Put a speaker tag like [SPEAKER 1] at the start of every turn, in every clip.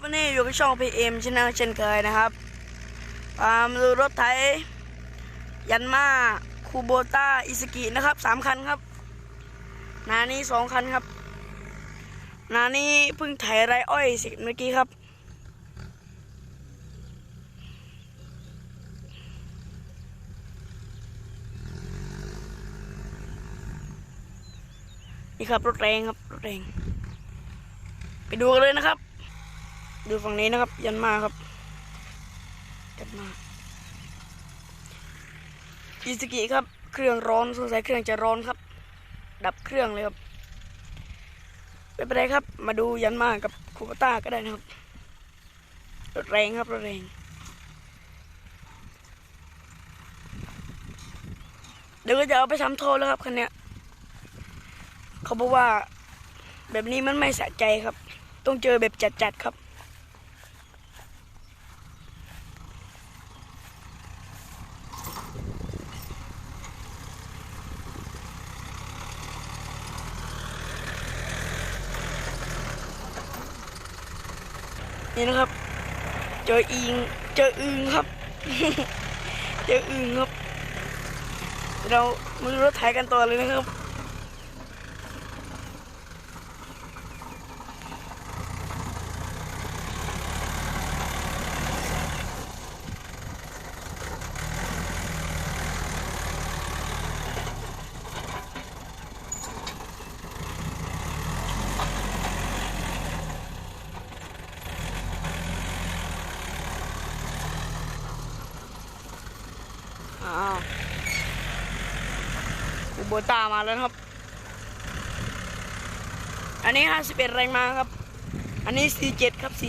[SPEAKER 1] วันนี้อยู่กับช่อง PM ชแนลเช่นเคยนะครับอ่ามาดูรถไถยันมาคูโบต้าอิสกินะครับสามคันครับ นานี้สองคันครับ นานี้เพิ่งไถไรอ้อยเสร็จเมื่อกี้ครับนี่ครับรถแรงครับรถแรง ไปดูกันเลยนะครับ ดูฝั่งนี้นะครับ ยันมาครับยันมาอิสกิครับ เครื่องร้อนสงสัยเครื่องจะร้อนครับ ดับเครื่องเลยครับไม่เป็นไรครับ มาดูยันมากับคูปต้าก็ได้นะครับรถแรงครับรถแรงเดี๋ยวก็จะเอาไปทำโทษแล้วครับคันเนี้ยเขาบอกว่าแบบนี้มันไม่สะใจครับ ต้องเจอแบบจัดๆครับ นี่นะครับ เจออิงเจออึงครับ เจออึงครับ เรามือรถไถกันต่อเลยนะครับ อ้าวอุโบตามาแล้วครับ อันนี้ 51 แรงมาครับ อันนี้ 47 ครับ 47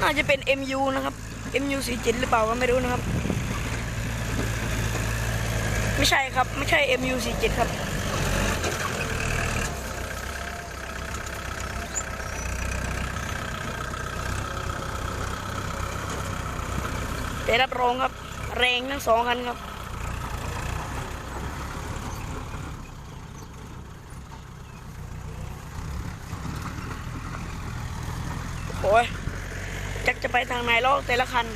[SPEAKER 1] น่าจะเป็น MU นะครับ MU 47 หรือเปล่าก็ไม่รู้นะครับ ไม่ใช่ครับ ไม่ใช่ MU 47 ครับ ได้รับรองครับ แรงทั้งสองคันครับโอ้ยจักจะไปทางไหนลอกแต่ละคัน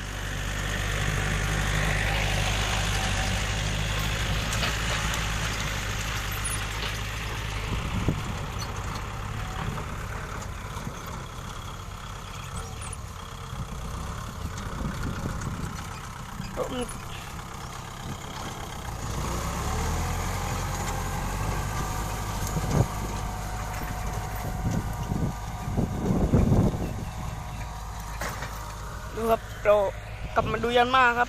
[SPEAKER 1] อีกดูครับเรากลับมาดูยันมากครับ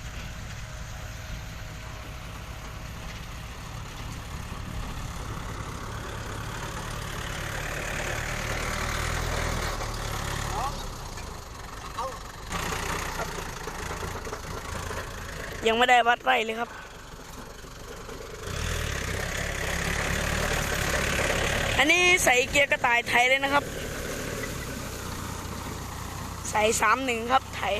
[SPEAKER 1] ยังไม่ได้วัดไร่เลยครับ อันนี้ใส่เกียร์กระต่ายไทยเลยนะครับ ใส่สามหนึ่งครับไทย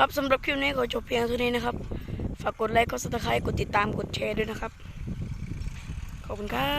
[SPEAKER 1] ครับสำหรับคลิปนี้ขอจบเพียงเท่านี้นะครับ ฝากกดไลค์ กดซับสไครต์กดติดตาม กดแชร์ด้วยนะครับ ขอบคุณครับ